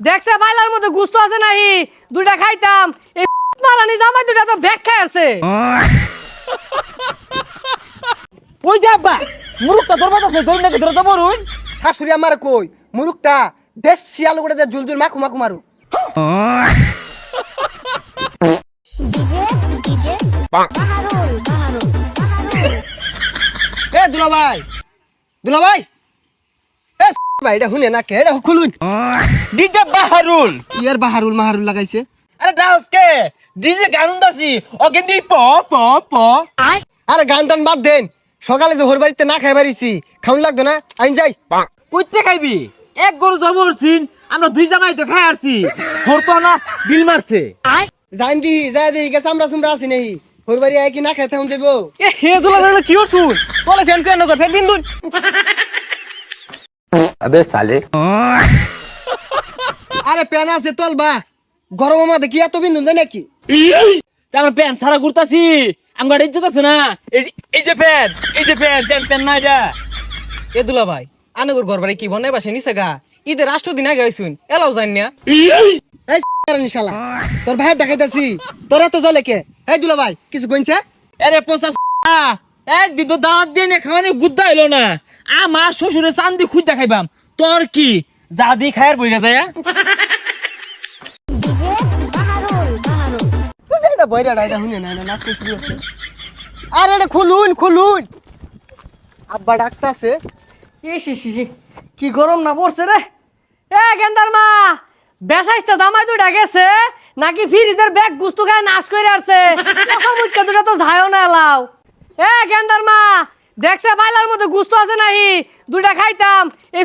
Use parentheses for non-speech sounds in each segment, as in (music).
দেখছে বাইলার মধ্যে গুস্ত আছে নাহি? দুইটা খাইতাম। এই মারানি জামাই দুইটা তো ব্যাগ খাই আছে ওই যে আব্বা? মুরুখটা ধরবা আছে ধরে নাকি ধরে শাশুড়ি আমার কই? মুরুকটা দেশ শিয়াল করে যে জুল জুল মাখু মাখু মারু এ দুলা ভাই দুলা ভাই এ ভাই এটা শুনে না কে? এটা খুলুন। ডিজে বাহারুল। ইয়ার বাহারুল মাহারুল লাগাইছে। আরে ডাউসকে ডিজে গান দাসি ওকেন দি প প প। আই আরে গান টান বাদ দেন। সকালে যে হোর বাড়িতে না খাই বাড়িছি খাউন লাগতো না। আমি যাই। কইতে খাইবি? এক গরু জবরছিন আমরা দুই জামাই তো খাই আসছি হোর না বিল মারছে। জানবি যাই দি গেছে আমরা সুমরা আছি নেই। হোর বাড়ি আয় কি না খাইতে হন যাব এ হে দুলা লাগলে কি হচ্ছু তোলে ফ্যান কেন কর ফ্যান বিন্দুন। আবে সালে। আরে প্যান আছে তল বা। গরম মাঝে কি এত বিন্দুন যায় নাকি? তা আমরা প্যান্ট ছাড়া ঘুরতাছি। আমার ইজ্জত আছে না? এই যে এই যে এই যে প্যান্ট প্যান্ট প্যান্ট না যা। এ দুলা ভাই আনগর ঘর বাড়ি কি বনাই বাসে নিছে গা? ঈদের রাষ্ট্র দিন আগে হইছুন এলাও জান না। শালা তোর ভাই দেখাইতাছি তোরা তো জলে কে? এই দুলা ভাই কিছু কইছে আরে পঞ্চাশ একদিন তো দাঁত দিয়ে খাওয়ানি গুদ্দা এলো না। আমার শ্বশুরে চান্দি খুঁজ দেখাইবাম তোর কি? যা দি খায়ের বইরা যায় বইরা এটা আব্বা কি গরম না পড়ছে রে। এ, গেন্দার মা দুইটা গেছে, নাকি ফ্রিজের ব্যাগ গুস্তু খায় নাশ করে আসছে দুটা তো ঝায়ও না এ, গেন্দার মা, দেখছে বাইলার মধ্যে গুস্ত আছে নাহি? দুইটা খাইতাম। এই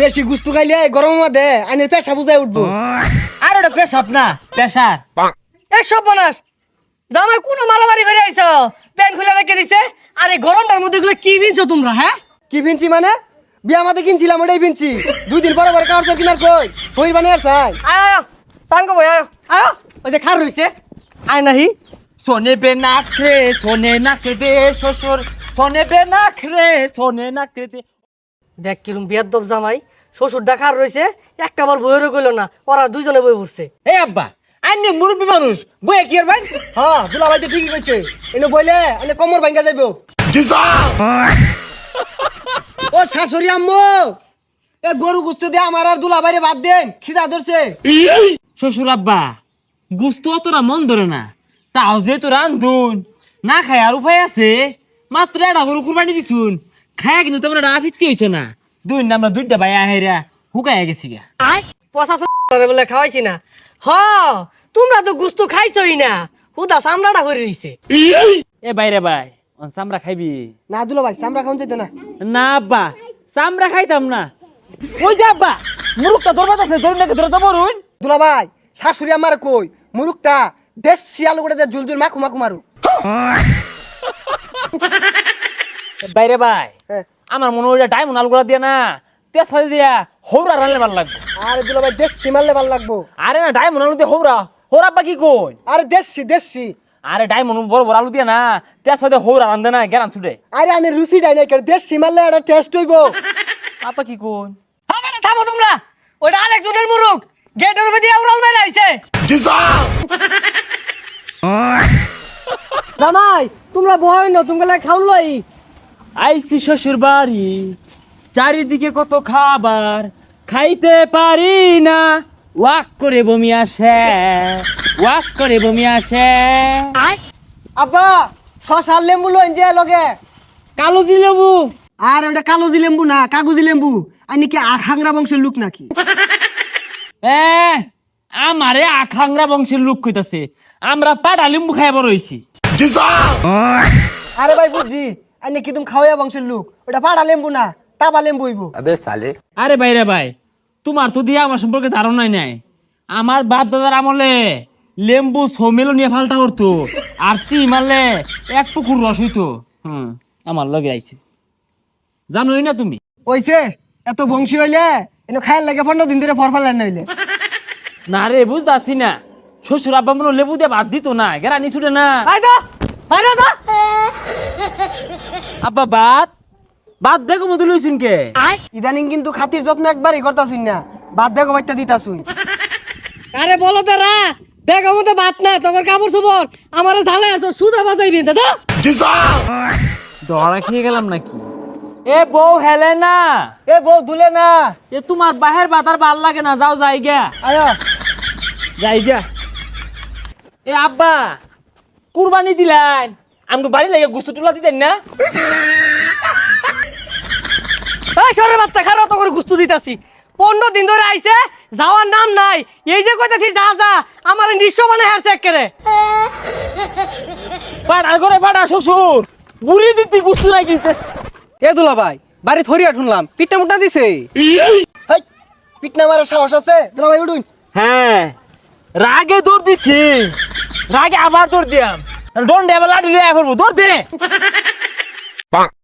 বেশি গুস্তু খাইলে গরম মাঝে আইনের পেশা বুঝাই উঠবো। আর ওটা পেশাব না পেশার এ সব বনাস। জামাই কোন মালামারি করে আইছ? প্যান্ট খুলে রেখে দিছে। আরে গরমটার মধ্যে এগুলো কি বিনছো তোমরা হ্যাঁ? কি ভিনছি মানে? বিয়া মাতে কিনছিলাম ওটাই ভিনছি দুই দিন পরে পরে কাউর কিনার কই? হই মানে আর চাই আয় আয় সাঙ্গ ভাই আয়। আয় ওই যে খার রইছে। আয় নাহি। সোনে বে রে সোনে নাক দে শ্বশুর। সোনে বে রে সোনে নাক দে দেখ কিরম বিয়ার দব জামাই শ্বশুর দেখার রইছে একটা বার বইয়েরও কইল না ওরা দুইজনে বই পড়ছে। এ আব্বা আন্নে মুরব্বী মানুষ বয়ে কি আর ভাই? হ্যাঁ দুলা ভাই তো ঠিকই কইছে এনে বইলে এনে কমর ভাঙ্গা যাইবো। ও শাশুড়ি আম্মু এ গরু গুস্তু দিয়ে আমার আর দুলা বাইরে বাদ দেন খিদা ধরছে। শ্বশুর আব্বা গুস্তু অতটা মন ধরে না তাও যে যেহেতু রান্ধুন না খাই আর উপায় আছে মাত্র একটা গরু কুরবানি দিছুন। খায় কিন্তু তোমরা এটা আফিত্তি হয়েছে না। দুই না আমরা দুইটা ভাই আহেরা হুকাইয়া গেছি গা পচা বলে খাওয়াইছি না। হ তোমরা তো গুস্তু খাইছই না। হুদা চামড়াটা করে রইছে। এ বাইরে ভাই অন চামড়া খাইবি? না দুলা ভাই চামড়া খাওন যেত না। না আব্বা চামড়া খাইতাম না। ওই যে আব্বা? মুরুখটা ধরবা আছে ধরে নাকি ধরে যাব রুন দুলা ভাই শাশুড়ি আমার কই? মুরুকটা দেশ শিয়াল করে যে জুল জুল মাখু মাখু মারু (laughs) বাইরে ভাই হ্যাঁ। আমার মনে হয় ডায়মন্ড আলুগুলা দিয়ে না তেজ হয়ে দিয়া হৌরা রানলে ভালো লাগবে। আরে দুলা ভাই দেশ মারলে ভালো লাগবো। আরে না ডায়মন্ড আলু দিয়ে হৌরা হৌরা আব্বা কি কই? আরে দেশি দেশি। আরে ডায়মন্ড বড় বড় আলু দিয়ে না তেজ হয়ে হৌরা রান্ধে না গেরান ছুটে। আরে আনে রুচি ডাই নাই দেশি মারলে একটা টেস্ট হইব। আপা কি কই? হবে না থামো তোমরা ওইটা আরেকজনের মুরুখ গেটের উপরে দিয়ে উড়াল মেরে আইছে। জামাই তোমরা বয় না তোমরা খাউন লই। আইসি শ্বশুর বাড়ি চারিদিকে কত খাবার খাইতে পারি না। ওয়াক করে বমি আসে ওয়াক করে বমি আসে। আব্বা শশার লেম্বু লইন যে লগে। কালো দিলেবু আর ওটা কালোজি লেম্বু না কাগজি লেম্বু। আইনি কি আখাংরা বংশের লোক নাকি? এ আমারে আখাংরা বংশের লোক কইতাছে। আমরা পাটা লিম্বু খাই বড় হইছি। আরে ভাই বুঝছি। আইনে কি তুমি খাওয়া বংশের লোক? ওটা পাড়া লেম্বু না তাবা লেম্বু হইব। আবে সালে। আরে ভাই রে ভাই তোমার তো দিয়ে আমার সম্পর্কে ধারণাই নাই আমার বাপ দাদার আমলে লেম্বু সমেলো নিয়ে ফালটা করতো আর চি মারলে এক পুকুর রস হইতো। হুম আমার লগে আইছে। জানোই না তুমি? ওইছে এত বংশী হইলে এনে খায়াল লাগে পনেরো দিন ধরে ফরফাল নইলে। না রে বুঝতে না। শ্বশুর আব্বা মনে লেবু দিয়ে ভাত দিত না গেরা নিছুটে না। আয় দা আয় দা আব্বা ভাত ভাত দেখো মতো লইছুন কে ইদানিং কিন্তু খাতির যত্ন একবারই করতাছুন না। বাদ দেখো বাচ্চা দিতাছুন। আরে বলো তারা দেখ আমাদের ভাত না তোর কাপড় চোপড়। আমার ঝালে আছো সুদা বাজাইবি দাদা দড়া খেয়ে গেলাম নাকি? এ বউ হেলে না। এ বউ দুলে না। এ তোমার বাহের বাতার ভালো লাগে না যাও যাই গা আয়। যাই গা এ আব্বা কুরবানি দিলেন। আমাকে বাড়ি লাগে গুস্তু টুলা দিতেন না? এই সরের বাচ্চা খারাপ তো করে গুস্তু দিতাছি। পনেরো দিন ধরে আইছে যাওয়ার নাম নাই। এই যে কইতাছি যা যা আমার নিঃস্ব মানে হার চেক করে পাড়া করে পাড়া শ্বশুর বুড়ি দিতি গুস্তু রাখিছে এ দুলা ভাই বাড়ি থরিয়া শুনলাম মুটনা দিছে? হাই পিটনা মারার সাহস আছে? দুলা ভাই উঠুন। হ্যাঁ রাগে দৌড় দিছি। রাগে আবার দৌড় দিয়াম। দৌড় দে এবার লাঠি লিয়ে পড়ব দৌড় দে